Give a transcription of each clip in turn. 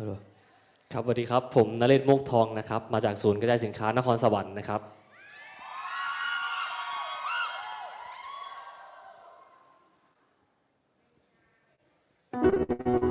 ครับสวัสดีครับ ผมนเรศโมกทองนะครับ มาจากศูนย์กระจายสินค้านครสวรรค์นะครับอา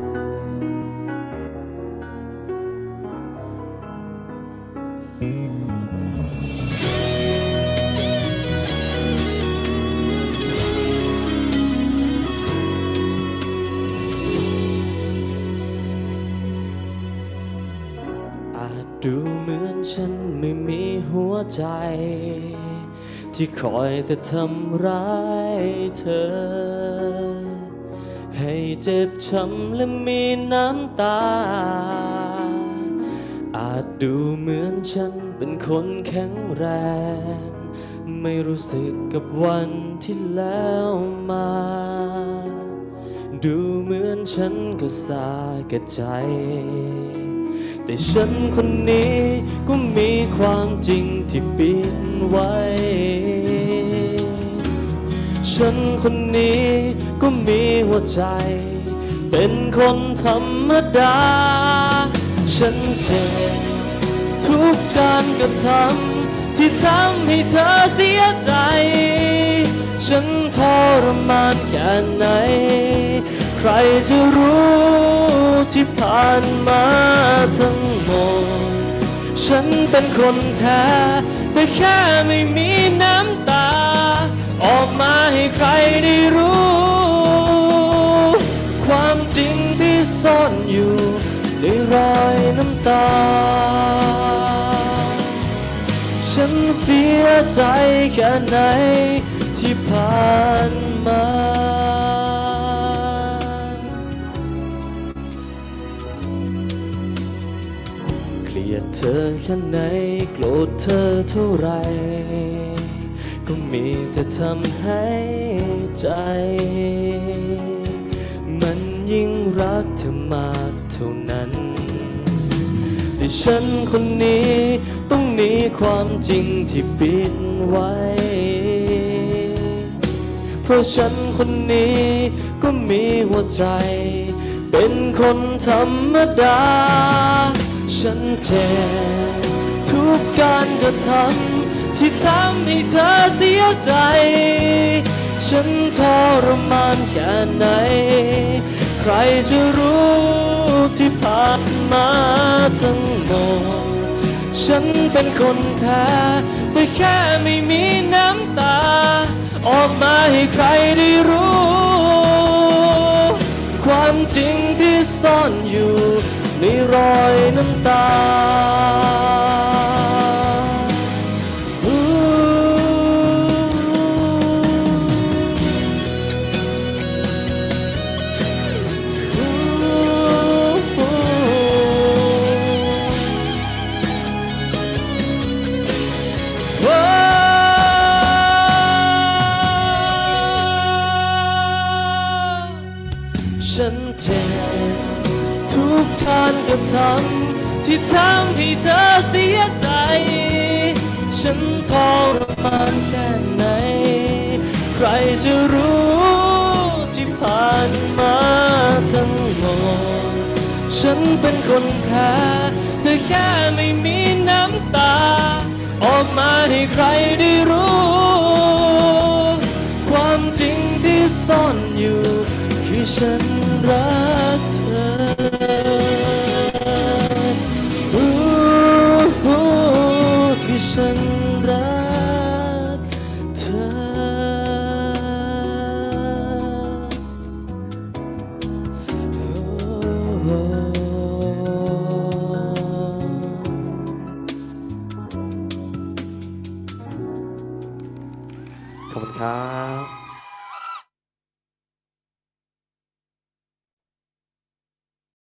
ดูเหมือนฉันไม่มีหัวใจ ที่คอยแต่ทำร้ายเธอ ให้เจ็บช้ำและมีน้ำตา อาจดูเหมือนฉันเป็นคนแข็งแรง ไม่รู้สึกกับวันที่แล้วมา ดูเหมือนฉันก็สาแก่ใจ แต่ฉันคนนี้ก็มีความจริงที่ปิดไว้ ฉันคนนี้ก็มีหัวใจ เป็นคนธรรมดา ฉันเจ็บทุกการกระทำที่ทำให้เธอเสียใจ ฉันทรมานแค่ไหน ใครจะรู้ที่ผ่านมาทั้งหมด ฉันเป็นคนแท้ แต่แค่ไม่มีน้ำตา ออกมาให้ใครได้รู้ ความจริงที่ซ่อนอยู่ในรอยน้ำตา ฉันเสียใจแค่ไหนที่ผ่านมา เธอแค่ไหนโกรธเธอเท่าไร ก็มีแต่ทำให้ใจ มันยิ่งรักเธอมากเท่านั้นแต่ฉันคนนี้ต้องหนีความจริงที่ปิดไว้ เพราะฉันคนนี้ก็มีหัวใจ เป็นคนธรรมดา ฉันเจ็บทุกการกระทำที่ทำให้เธอเสียใจ ฉันทรมานแค่ไหน ใครจะรู้ที่ผ่านมาทั้งหมด ฉันเป็นคนแท้แต่แค่ไม่มีน้ำตา ออกมาให้ใครได้รู้ ในรอยน้ำตา การะทำที่ทำให้เธอเสียใจ ฉันทรมานแค่ไหน ใครจะรู้ที่ผ่านมาทั้งหมด ฉันเป็นคนแท้แต่แค่ไม่มีน้ำตา ออกมาให้ใครได้รู้ ความจริงที่ซ่อนอยู่ คือฉันรัก ฉันรักเธอ ขอบคุณครับ